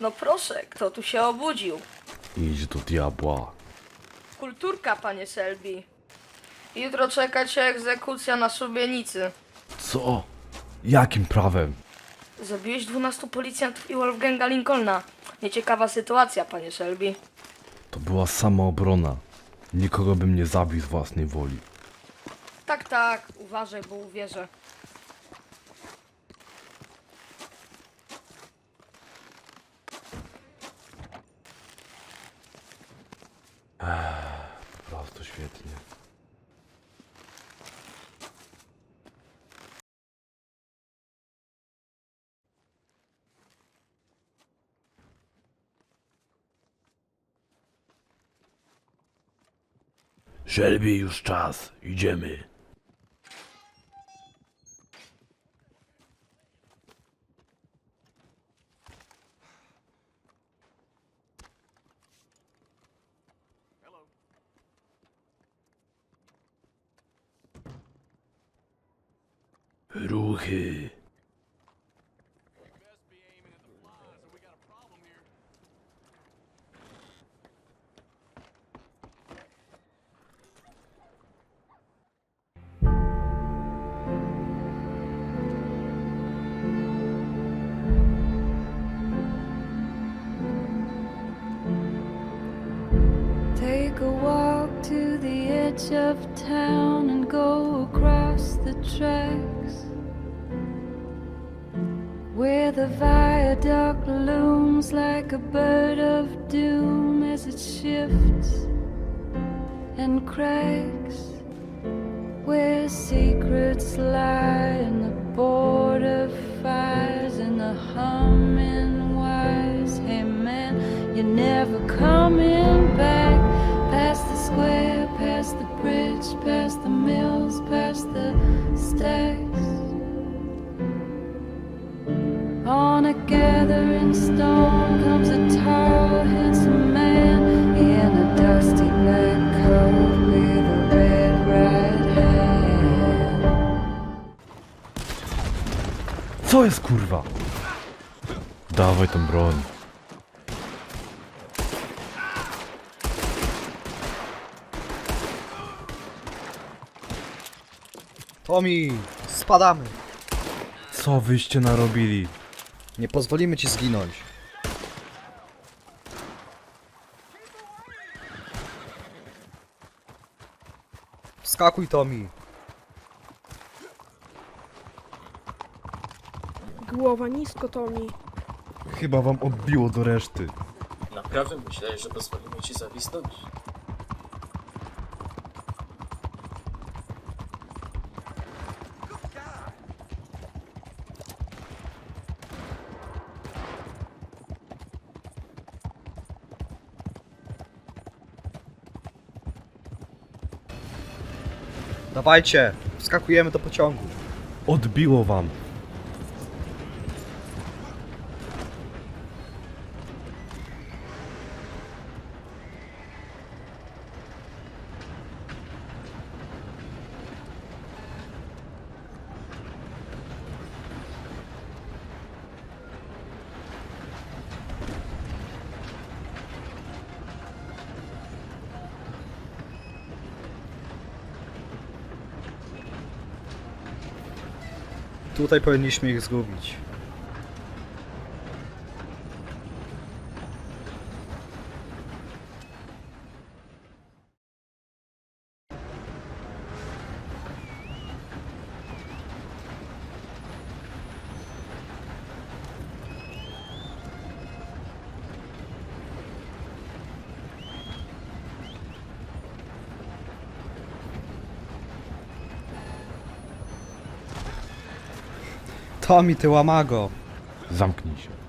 No proszę, kto tu się obudził? Idź do diabła. Kulturka, panie Selby. Jutro czeka cię egzekucja na szubienicy. Co? Jakim prawem? Zabiłeś 12 policjantów i Wolfganga Lincolna. Nieciekawa sytuacja, panie Selby. To była samoobrona. Nikogo bym nie zabił z własnej woli. Tak, tak, uważaj, bo uwierzę. Shelby, już czas. Idziemy. Edge of town and go across the tracks. Where the viaduct looms like a bird of doom as it shifts and cracks. Broń. Tommy, spadamy. Co wyście narobili? Nie pozwolimy ci zginąć. Wskakuj, Tommy. Głowa nisko, Tommy. Chyba wam odbiło do reszty. Naprawdę myślałeś, że pozwolimy ci zawisnąć? Dawajcie, wskakujemy do pociągu. Odbiło wam. Tutaj powinniśmy ich zgubić. Tommy, ty łamago. Zamknij się.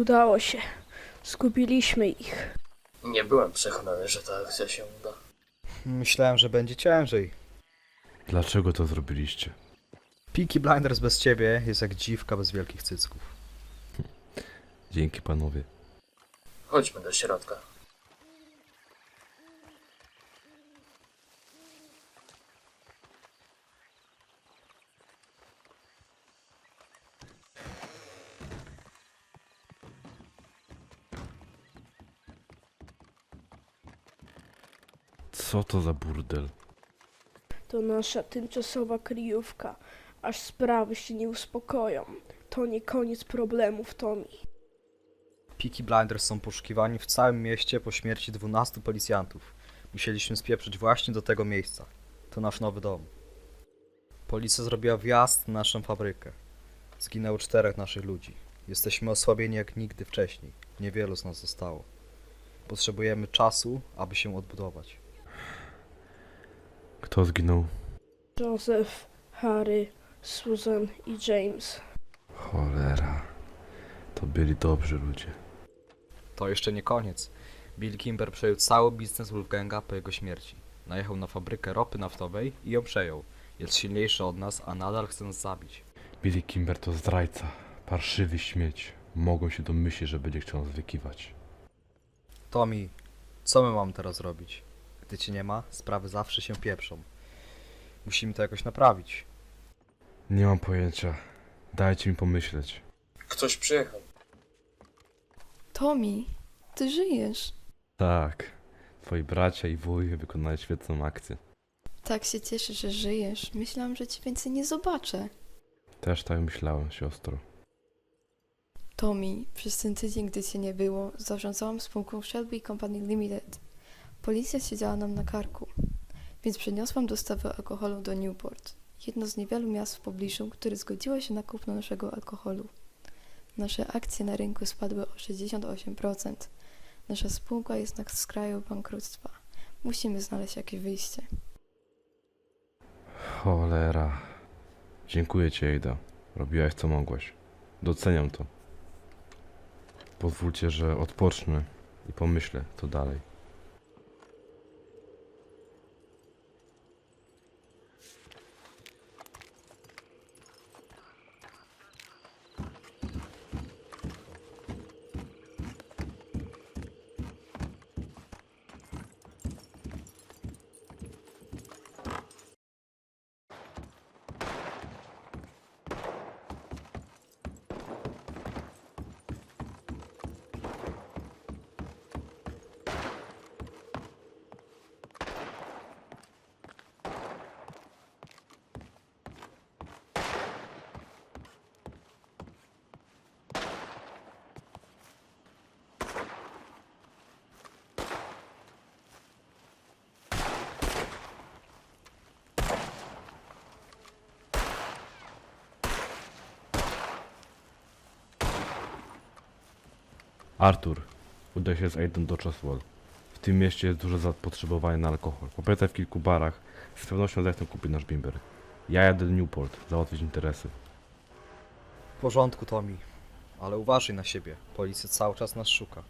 Udało się. Zgubiliśmy ich. Nie byłem przekonany, że ta akcja się uda. Myślałem, że będzie ciężej. Dlaczego to zrobiliście? Peaky Blinders bez ciebie jest jak dziwka bez wielkich cycków. Dzięki panowie. Chodźmy do środka. Co to za burdel? To nasza tymczasowa kryjówka. Aż sprawy się nie uspokoją. To nie koniec problemów, Tommy. Peaky Blinders są poszukiwani w całym mieście po śmierci 12 policjantów. Musieliśmy spieprzyć właśnie do tego miejsca. To nasz nowy dom. Policja zrobiła wjazd na naszą fabrykę. Zginęło czterech naszych ludzi. Jesteśmy osłabieni jak nigdy wcześniej. Niewielu z nas zostało. Potrzebujemy czasu, aby się odbudować. Kto zginął? Joseph, Harry, Susan i James. Cholera. To byli dobrzy ludzie. To jeszcze nie koniec. Bill Kimber przejął cały biznes Wolfganga po jego śmierci. Najechał na fabrykę ropy naftowej i ją przejął. Jest silniejszy od nas, a nadal chce nas zabić. Billy Kimber to zdrajca. Parszywy śmieć. Mogą się domyślić, że będzie chciał nas wykiwać. Tommy, co my mamy teraz robić? Gdy cię nie ma, sprawy zawsze się pieprzą. Musimy to jakoś naprawić. Nie mam pojęcia. Dajcie mi pomyśleć. Ktoś przyjechał. Tommy, ty żyjesz. Tak. Twoi bracia i wuj wykonali świetną akcję. Tak się cieszę, że żyjesz. Myślałam, że cię więcej nie zobaczę. Też tak myślałem, siostro. Tommy, przez ten tydzień, gdy cię nie było, zarządzałam spółką Shelby Company Limited. Policja siedziała nam na karku, więc przeniosłam dostawę alkoholu do Newport, jedno z niewielu miast w pobliżu, które zgodziło się na kupno naszego alkoholu. Nasze akcje na rynku spadły o 68%. Nasza spółka jest na skraju bankructwa. Musimy znaleźć jakieś wyjście. Cholera. Dziękuję ci, Ejda. Robiłaś co mogłaś. Doceniam to. Pozwólcie, że odpocznę i pomyślę, co dalej. Artur, udaj się z Aiden do Choswell. W tym mieście jest duże zapotrzebowanie na alkohol. Popytaj w kilku barach. Z pewnością zechcą kupić nasz bimber. Ja jadę do Newport, załatwić interesy. W porządku, Tommy. Ale uważaj na siebie. Policja cały czas nas szuka.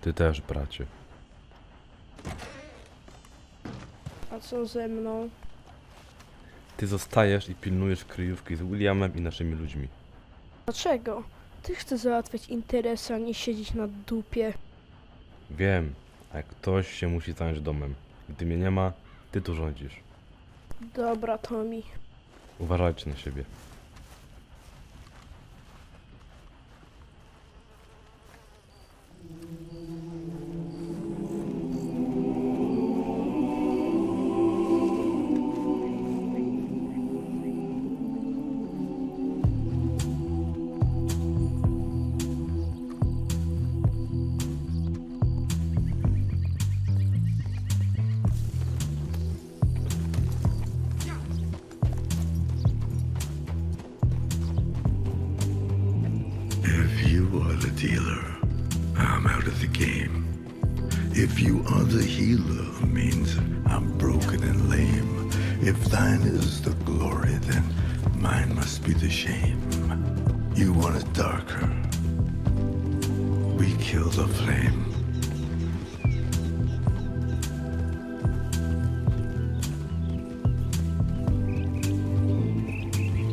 Ty też, bracie. A co ze mną? Ty zostajesz i pilnujesz kryjówki z Williamem i naszymi ludźmi. Dlaczego? Ty chcesz załatwiać interesy, a nie siedzieć na dupie. Wiem, a ktoś się musi zająć domem. Gdy mnie nie ma, ty tu rządzisz. Dobra, Tommy. Uważajcie na siebie. Be the shame. You want it darker. We kill the flame.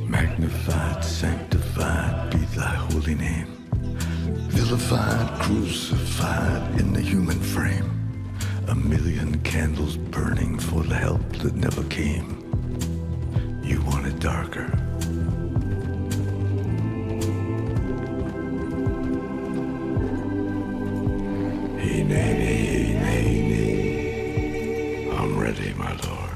Magnified, sanctified be thy holy name. Vilified, crucified in the human frame. A million candles burning for the help that never came. Nay, nay, nay, nay. I'm ready, my lord.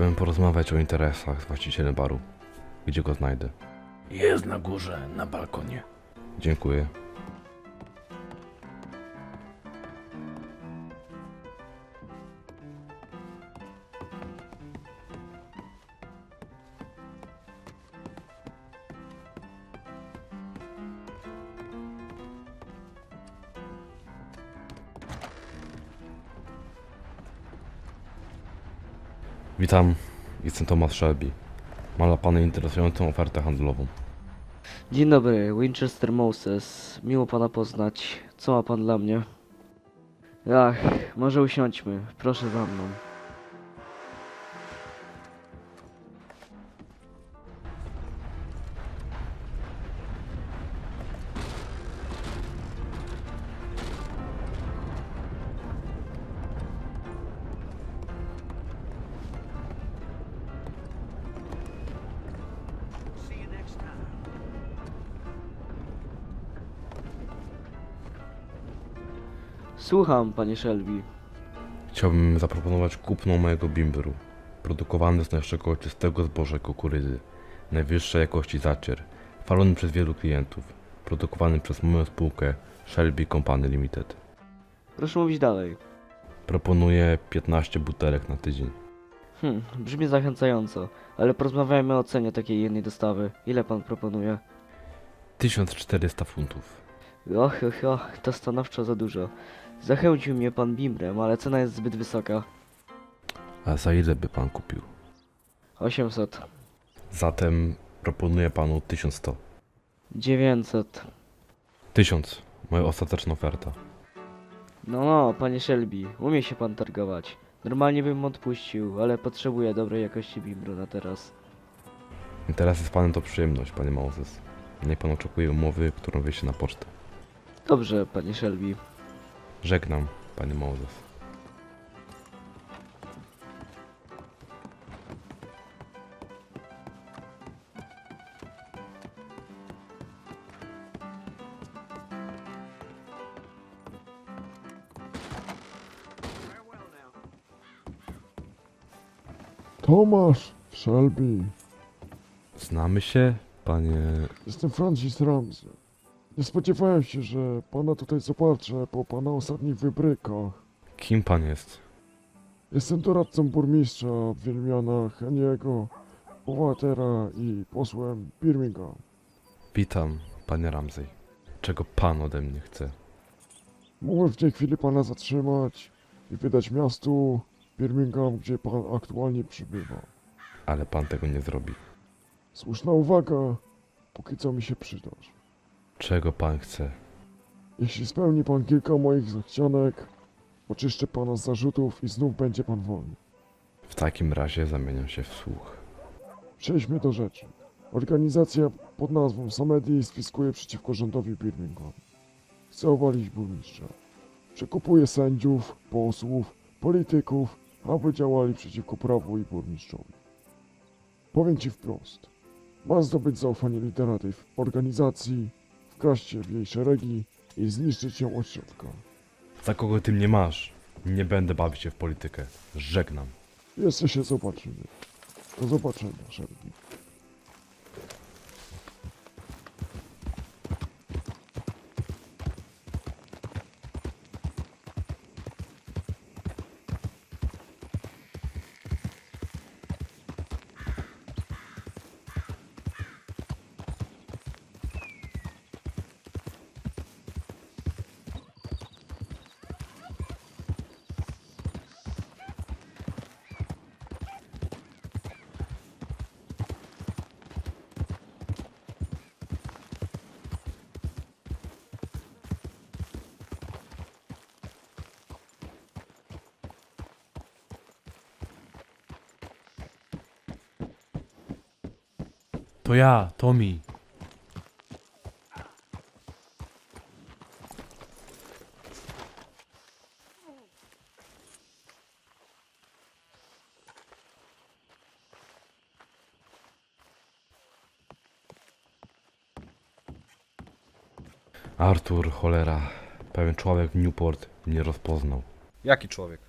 Chciałem porozmawiać o interesach z właścicielem baru. Gdzie go znajdę? Jest na górze, na balkonie. Dziękuję. Witam, jestem Thomas Shelby. Mam dla Pana interesującą ofertę handlową. Dzień dobry, Winchester Moses. Miło pana poznać. Co ma pan dla mnie? Ach, może usiądźmy. Proszę za mną. Słucham, panie Shelby. Chciałbym zaproponować kupno mojego bimberu. Produkowany z naszego czystego zboża kukurydzy. Najwyższej jakości zacier. Falony przez wielu klientów. Produkowany przez moją spółkę Shelby Company Limited. Proszę mówić dalej. Proponuję 15 butelek na tydzień. Hm, brzmi zachęcająco, ale porozmawiajmy o cenie takiej jednej dostawy. Ile pan proponuje? 1400 funtów. Och, och, och, to stanowczo za dużo. Zachęcił mnie pan bimbrem, ale cena jest zbyt wysoka. A za ile by pan kupił? 800. Zatem proponuję panu 1100. 900. 1000. Moja ostateczna oferta. No, no, panie Shelby, umie się pan targować. Normalnie bym odpuścił, ale potrzebuję dobrej jakości bimbru na teraz. Teraz z panem to przyjemność, panie Moses. Niech pan oczekuje umowy, którą wyjdzie na pocztę. Dobrze, panie Shelby. Żegnam, panie Moses. Tomasz Shelby, Znamy się, panie... jestem Francis Ramsey. Nie spodziewałem się, że pana tutaj zobaczę po pana ostatnich wybrykach. Kim pan jest? Jestem doradcą burmistrza Wilmiana Heniego, obywatera i posłem Birmingham. Witam, panie Ramsey. Czego pan ode mnie chce? Mogę w tej chwili pana zatrzymać i wydać miastu Birmingham, gdzie pan aktualnie przybywa. Ale pan tego nie zrobi. Słuszna uwaga, póki co mi się przydasz. Czego pan chce? Jeśli spełni pan kilka moich zachcianek, oczyszczę pana z zarzutów i znów będzie pan wolny. W takim razie zamieniam się w słuch. Przejdźmy do rzeczy. Organizacja pod nazwą Samedi spiskuje przeciwko rządowi Birmingham. Chce obalić burmistrza. Przekupuje sędziów, posłów, polityków, aby działali przeciwko prawu i burmistrzowi. Powiem ci wprost. Ma zdobyć zaufanie lidera tej organizacji, się w jej szeregi i zniszczyć ją od środka. Za kogo ty mnie masz? Nie będę bawić się w politykę. Żegnam. Jeszcze się zobaczymy. Do zobaczenia, Shelby. To ja, Tommy. Artur, cholera. Pewien człowiek w Newport mnie rozpoznał. Jaki człowiek?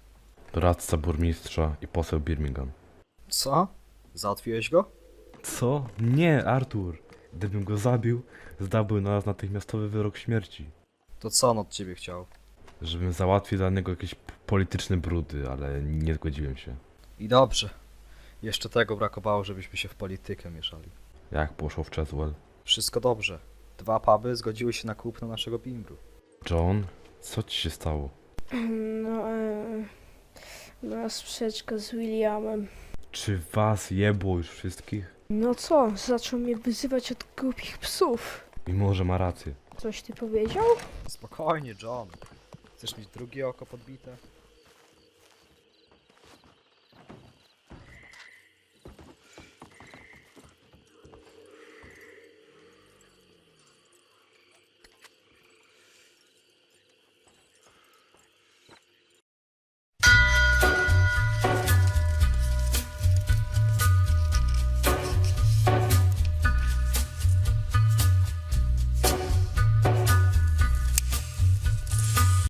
Doradca burmistrza i poseł Birmingham. Co? Załatwiłeś go? Co? Nie, Artur. Gdybym go zabił, zdałby na nas natychmiastowy wyrok śmierci. To co on od ciebie chciał? Żebym załatwił dla niego jakieś p- polityczne brudy, ale nie zgodziłem się. I dobrze. Jeszcze tego brakowało, żebyśmy się w politykę mieszali. Jak poszło w Cheswell? Wszystko dobrze. Dwa puby zgodziły się na kupno naszego bimbru. John, co ci się stało? No, e, no sprzeczka z Williamem. Czy was jebło już wszystkich? No co, zaczął mnie wyzywać od głupich psów. Mimo, że ma rację. Coś ty powiedział? Spokojnie, John. Chcesz mieć drugie oko podbite?